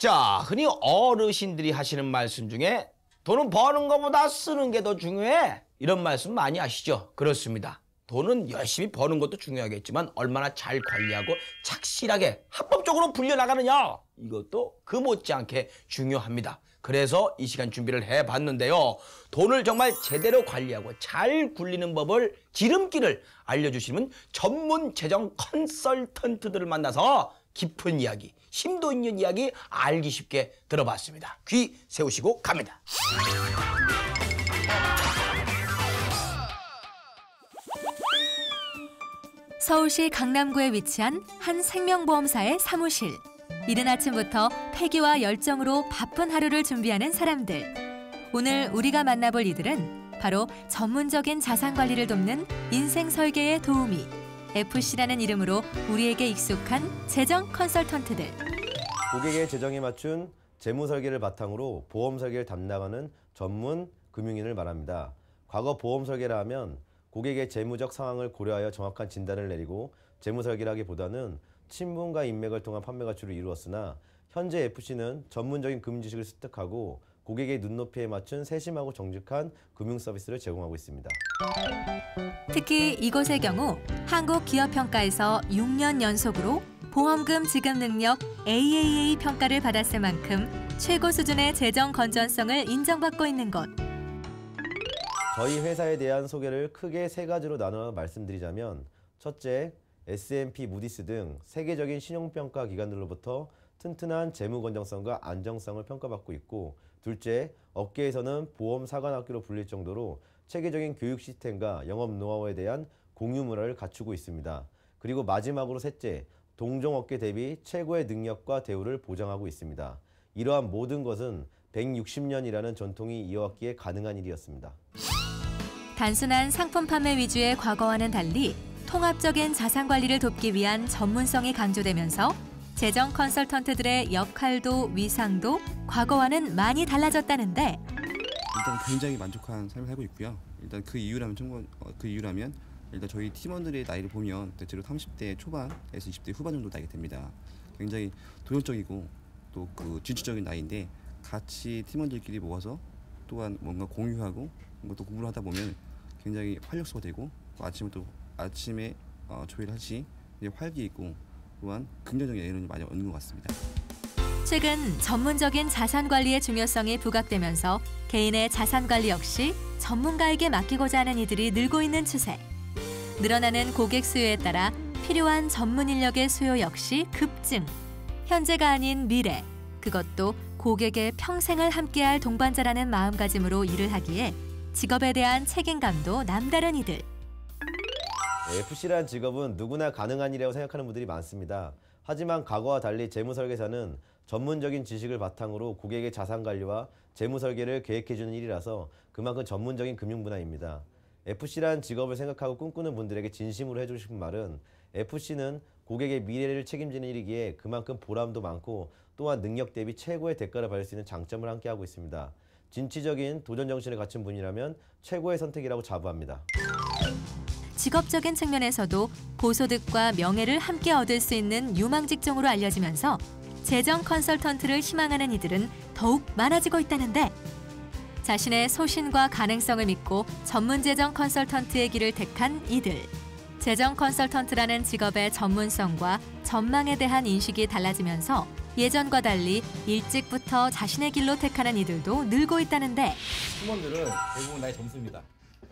자, 흔히 어르신들이 하시는 말씀 중에 돈은 버는 것보다 쓰는 게 더 중요해. 이런 말씀 많이 하시죠? 그렇습니다. 돈은 열심히 버는 것도 중요하겠지만 얼마나 잘 관리하고 착실하게 합법적으로 불려나가느냐 이것도 그 못지않게 중요합니다. 그래서 이 시간 준비를 해봤는데요. 돈을 정말 제대로 관리하고 잘 굴리는 법을 지름길을 알려주시는 전문 재정 컨설턴트들을 만나서 깊은 이야기, 심도 있는 이야기 알기 쉽게 들어봤습니다. 귀 세우시고 갑니다. 서울시 강남구에 위치한 한 생명보험사의 사무실. 이른 아침부터 패기와 열정으로 바쁜 하루를 준비하는 사람들. 오늘 우리가 만나볼 이들은 바로 전문적인 자산 관리를 돕는 인생 설계의 도우미 FC라는 이름으로 우리에게 익숙한 재정 컨설턴트들. 고객의 재정에 맞춘 재무 설계를 바탕으로 보험 설계를 담당하는 전문 금융인을 말합니다. 과거 보험 설계라 하면 고객의 재무적 상황을 고려하여 정확한 진단을 내리고 재무 설계를 하기보다는 친분과 인맥을 통한 판매가 주로 이루었으나 현재 FC는 전문적인 금융 지식을 습득하고 고객의 눈높이에 맞춘 세심하고 정직한 금융 서비스를 제공하고 있습니다. 특히 이곳의 경우 한국기업평가에서 6년 연속으로 보험금 지급 능력 AAA 평가를 받았을 만큼 최고 수준의 재정 건전성을 인정받고 있는 곳. 저희 회사에 대한 소개를 크게 세 가지로 나눠 말씀드리자면 첫째, S&P 무디스 등 세계적인 신용평가 기관들로부터 튼튼한 재무 건전성과 안정성을 평가받고 있고 둘째, 업계에서는 보험 사관학교로 불릴 정도로 체계적인 교육 시스템과 영업 노하우에 대한 공유 문화를 갖추고 있습니다. 그리고 마지막으로 셋째, 동종 업계 대비 최고의 능력과 대우를 보장하고 있습니다. 이러한 모든 것은 160년이라는 전통이 이어왔기에 가능한 일이었습니다. 단순한 상품 판매 위주의 과거와는 달리 통합적인 자산 관리를 돕기 위한 전문성이 강조되면서 재정 컨설턴트들의 역할도 위상도 과거와는 많이 달라졌다는데 일단 굉장히 만족한 삶을 살고 있고요. 일단 그 이유라면 참고 어, 그 이유라면 일단 저희 팀원들의 나이를 보면 대체로 30대 초반에서 20대 후반 정도 나이가 됩니다. 굉장히 도전적이고 또 그 진취적인 나이인데 같이 팀원들끼리 모아서 또한 뭔가 공유하고 또 공부를 하다 보면 굉장히 활력소가 되고 또 아침에 또 아침에 어, 조회를 하시 활기 있고 또한 긍정적인 에너지를 많이 얻는 것 같습니다. 최근 전문적인 자산 관리의 중요성이 부각되면서 개인의 자산 관리 역시 전문가에게 맡기고자 하는 이들이 늘고 있는 추세. 늘어나는 고객 수요에 따라 필요한 전문 인력의 수요 역시 급증. 현재가 아닌 미래. 그것도 고객의 평생을 함께할 동반자라는 마음가짐으로 일을 하기에 직업에 대한 책임감도 남다른 이들. FC라는 직업은 누구나 가능한 일이라고 생각하는 분들이 많습니다. 하지만 과거와 달리 재무 설계사는 전문적인 지식을 바탕으로 고객의 자산 관리와 재무 설계를 계획해 주는 일이라서 그만큼 전문적인 금융 분야입니다. FC라는 직업을 생각하고 꿈꾸는 분들에게 진심으로 해주고 싶은 말은 FC는 고객의 미래를 책임지는 일이기에 그만큼 보람도 많고 또한 능력 대비 최고의 대가를 받을 수 있는 장점을 함께하고 있습니다. 진취적인 도전 정신을 갖춘 분이라면 최고의 선택이라고 자부합니다. 직업적인 측면에서도 고소득과 명예를 함께 얻을 수 있는 유망 직종으로 알려지면서 재정 컨설턴트를 희망하는 이들은 더욱 많아지고 있다는데 자신의 소신과 가능성을 믿고 전문 재정 컨설턴트의 길을 택한 이들. 재정 컨설턴트라는 직업의 전문성과 전망에 대한 인식이 달라지면서 예전과 달리 일찍부터 자신의 길로 택하는 이들도 늘고 있다는데 팀원들은 대부분 나의 점수입니다.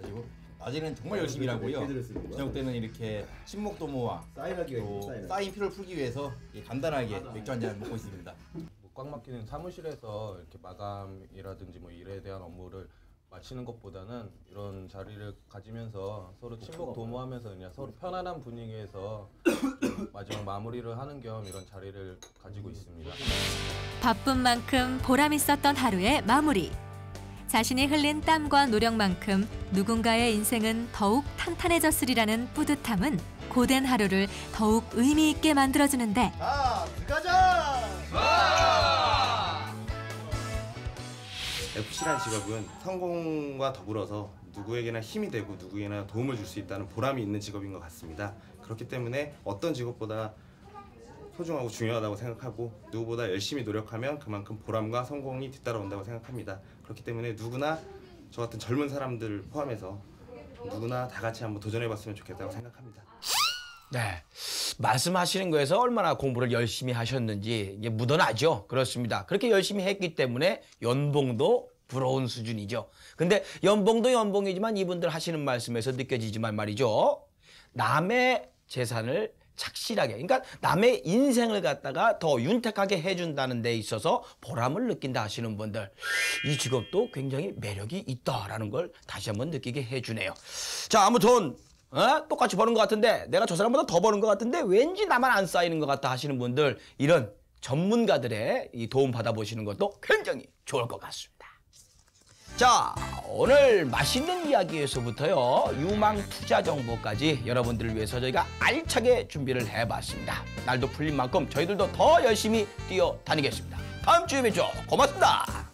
그리고 낮에는 정말 열심히 일하고요. 저녁 때는 이렇게 친목 도모와 또 쌓인 피로를 풀기 위해서 간단하게 맥주 한 잔 먹고 있습니다. 뭐꽉 막히는 사무실에서 이렇게 마감이라든지 뭐 일에 대한 업무를 마치는 것보다는 이런 자리를 가지면서 서로 친목 도모하면서 그냥 서로 편안한 분위기에서 좀 마지막 마무리를 하는 겸 이런 자리를 가지고 있습니다. 바쁜 만큼 보람 있었던 하루의 마무리. 자신이 흘린 땀과 노력만큼 누군가의 인생은 더욱 탄탄해졌으리라는 뿌듯함은 고된 하루를 더욱 의미 있게 만들어주는데 FC란 직업은 성공과 더불어서 누구에게나 힘이 되고 누구에게나 도움을 줄 수 있다는 보람이 있는 직업인 것 같습니다. 그렇기 때문에 어떤 직업보다 소중하고 중요하다고 생각하고 누구보다 열심히 노력하면 그만큼 보람과 성공이 뒤따라온다고 생각합니다. 그렇기 때문에 누구나 저 같은 젊은 사람들 포함해서 누구나 다 같이 한번 도전해봤으면 좋겠다고 생각합니다. 네. 말씀하시는 거에서 얼마나 공부를 열심히 하셨는지 묻어나죠. 그렇습니다. 그렇게 열심히 했기 때문에 연봉도 부러운 수준이죠. 근데 연봉도 연봉이지만 이분들 하시는 말씀에서 느껴지지만 말이죠. 남의 재산을 착실하게, 그러니까 남의 인생을 갖다가 더 윤택하게 해준다는 데 있어서 보람을 느낀다 하시는 분들, 이 직업도 굉장히 매력이 있다라는 걸 다시 한번 느끼게 해주네요. 자, 아무튼 어? 똑같이 버는 것 같은데 내가 저 사람보다 더 버는 것 같은데 왠지 나만 안 쌓이는 것 같다 하시는 분들 이런 전문가들의 이 도움 받아보시는 것도 굉장히 좋을 것 같습니다. 자 오늘 맛있는 이야기에서부터요 유망 투자 정보까지 여러분들을 위해서 저희가 알차게 준비를 해봤습니다. 날도 풀린 만큼 저희들도 더 열심히 뛰어다니겠습니다. 다음 주에 뵙죠. 고맙습니다.